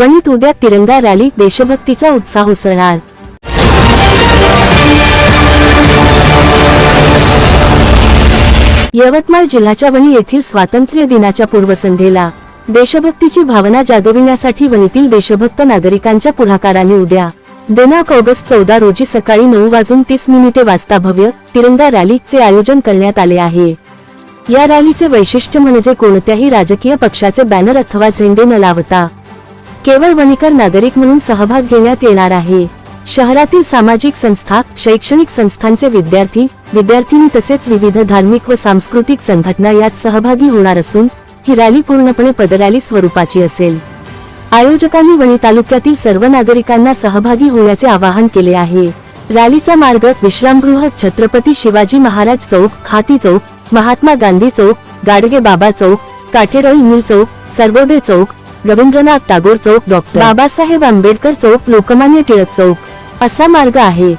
वणीत उद्या तिरंगा रॅली देशभक्तीचा उत्साह उसळणार. यवतमाळ जिल्ह्याच्या वणी येथील स्वातंत्र्य दिनाच्या पूर्वसंध्येला देशभक्तीची भावना जागविण्यासाठी वणीतील देशभक्त नागरिकांच्या पुढाकाराने उद्या दिनांक ऑगस्ट चौदा रोजी सकाळी नऊ वाजून तीस मिनिटे वाजता भव्य तिरंगा रॅलीचे आयोजन करण्यात आले आहे. या रॅलीचे वैशिष्ट्य म्हणजे कोणत्याही राजकीय पक्षाचे बॅनर अथवा झेंडे न लावता केवळ वणीकर नागरिक म्हणून सहभाग घेण्यात येणार आहे. शहरातील सामाजिक संस्था शैक्षणिक संस्थांचे विद्यार्थी विद्यार्थिनी तसेच विविध धार्मिक व सांस्कृतिक संघटना यात सहभागी होणार असून ही रॅली पूर्णपणे पदरॅली स्वरूपाची असेल. आयोजकांनी वणी तालुक्यातील सर्व नागरिकांना सहभागी होण्याचे आवाहन केले आहे. रॅलीचा मार्ग विश्रामगृह छत्रपती शिवाजी महाराज चौक खाती चौक महात्मा गांधी चौक गाडगे बाबा चौक काठेरोई मिल चौक सर्वोदय चौक रवींद्रनाथ टागोर चौक डॉक्टर. बाबासाहेब आंबेडकर चौक लोकमान्य टिळक चौक. असा मार्ग आहे.